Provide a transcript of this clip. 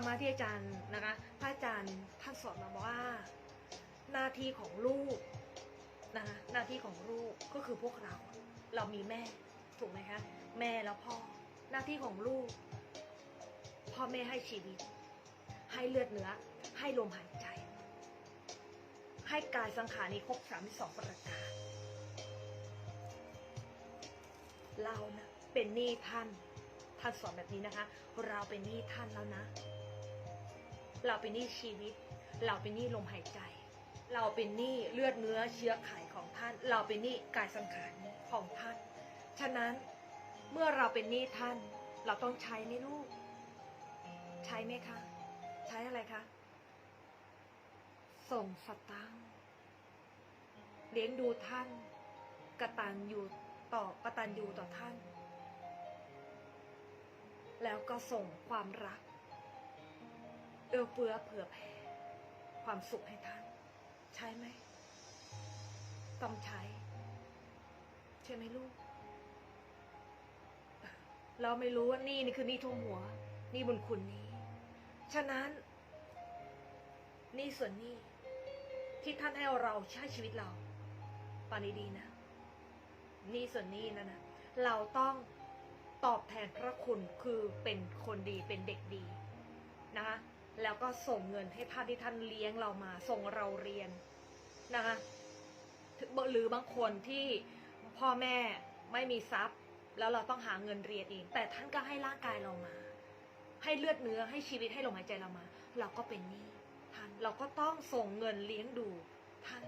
รมะที่อาจารย์นะคะพระอาจารย์ท่านสอนมาว่าหน้าที่ของลูกนะคะหน้าที่ของลูกก็คือพวกเรา เรามีแม่ถูกไหมคะ แม่แล้วพ่อ หน้าที่ของลูก พ่อแม่ให้ชีวิต ให้เลือดเนื้อ ให้ลมหายใจ ให้กายสังขารนี้ครบสามสองประการเรานะเป็นหนี้ท่านท่านสอนแบบนี้นะคะ เราเป็นหนี้ท่านแล้วนะ เราเป็นหนี้ชีวิต เราเป็นหนี้ลมหายใจ เราเป็นหนี้เลือดเนื้อเชื้อไขของท่าน เราเป็นหนี้กายสังขารของท่าน ฉะนั้นเมื่อเราเป็นหนี้ท่าน เราต้องใช้ไหมลูก ใช้ไหมคะ ใช้อะไรคะ ส่งสตังค์เลี้ยงดูท่าน กระตัญญูต่อกระตัญญูต่อท่าน แล้วก็ส่งความรัก เอื้อเฟื้อเผื่อแผ่ความสุขให้ท่าน ใช่ไหม ต้องใช้ ใช่ไหมลูก เราไม่รู้ว่านี่นี่คือนี่ท่วมหัว นี่บุญคุณนี้ ฉะนั้น นี่ส่วนนี้ ที่ท่านให้เราใช้ชีวิตเราปานีดีนะ นี่ส่วนนี้นะนะเราต้องตอบแทนพระคุณคือเป็นคนดีเป็นเด็กดีนะคะ แล้วก็ส่งเงินให้ท่านที่ท่านเลี้ยงเรามา ส่งเราเรียนนะคะถึงหรือบางคนที่พ่อแม่ไม่มีทรัพย์ แล้วเราต้องหาเงินเรียนเองแต่ท่านก็ให้ร่างกายเรามา ให้เลือดเนื้อให้ชีวิตให้ลมหายใจเรามา เราก็เป็นหนี้ท่านเราก็ต้องส่งเงินเลี้ยงดูท่าน